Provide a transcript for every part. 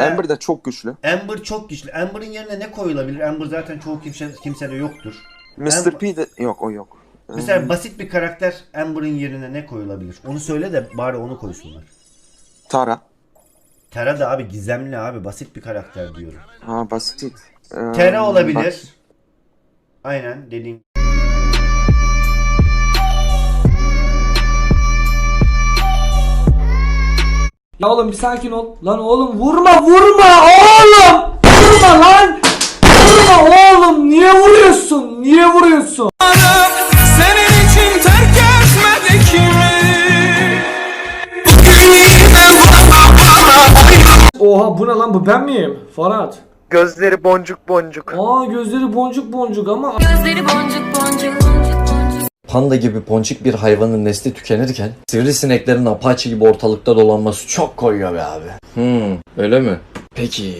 Amber de çok güçlü. Amber çok güçlü. Amber'ın yerine ne koyulabilir? Amber zaten çoğu kimse kimsede yoktur. Mr. Amber- P de yok o yok. Mesela basit bir karakter Amber'ın yerine ne koyulabilir? Onu söyle de bari onu koysunlar. Tara. Tera da abi gizemli abi basit bir karakter diyorum. Ha basit. Ee, Tera olabilir. bak, Aynen dediğin. Ya oğlum bir sakin ol. Lan oğlum vurma vurma oğlum. Vurma lan. Vurma oğlum. Niye vuruyorsun? Niye vuruyorsun? Senin için terk etmedi kimi Oha bu ne lan bu ben miyim? Farhat. Gözleri boncuk boncuk. Aa gözleri boncuk boncuk ama Gözleri boncuk boncuk boncuk boncuk. Panda gibi ponçik bir hayvanın nesli tükenirken sivrisineklerin apaçi gibi ortalıkta dolanması çok koyuyor be abi. Hmm öyle mi? Peki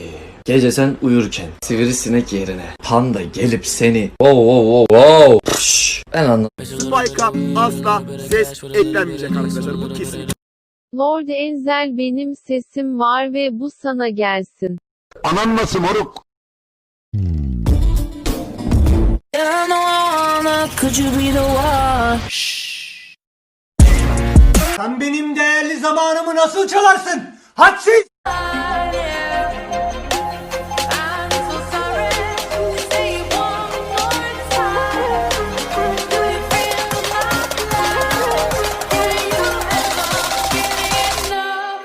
gece sen uyurken sivrisinek yerine panda gelip seni wow wow wow wow Pş, ben anladım. Spike'a asla ses eklenmeyecek arkadaşlar bu kesin. Lord Enzel benim sesim var ve bu sana gelsin. Anan nasıl moruk? So sorry. Say it one more time. Do you feel my love? Will you ever give enough?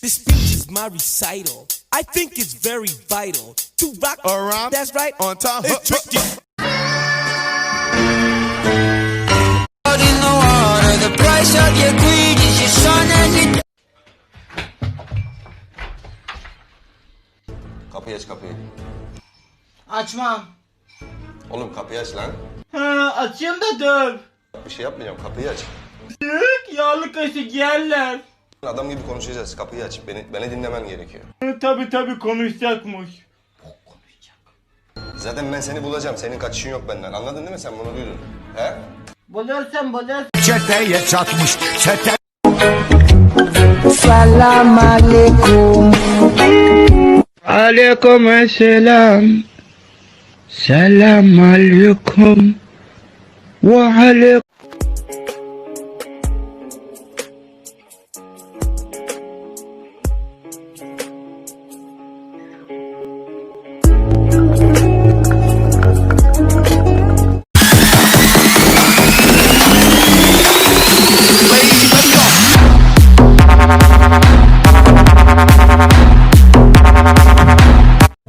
This speech is my recital I think it's very vital To rock around That's right On time It's tricky Kapıyı aç kapıyı. Açmam. Oğlum kapıyı aç lan. Ha, açayım da dur. Bir şey yapmayacağım kapıyı aç. Yağlı kaşık yerler. Adam gibi konuşacağız kapıyı aç. Beni, beni dinlemen gerekiyor. Tabi tabi konuşacakmış. Zaten ben seni bulacağım. Senin kaçışın yok benden. Anladın değil mi sen bunu duydun? He? Bulursan bulursan. Çeteye çatmış çete. Aleyküm selam. Selam aleyküm. Ve aleyküm.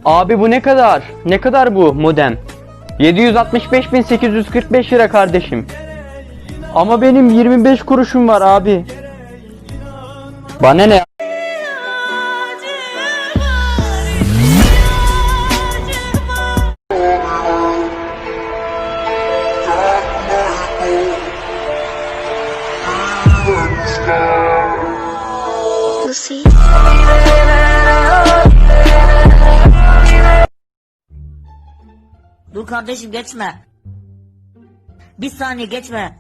Abi bu ne kadar? Ne kadar bu modem? 765.845 lira kardeşim. Ama benim 25 kuruşum var abi. Bana ne? Dur kardeşim geçme. Bir saniye geçme.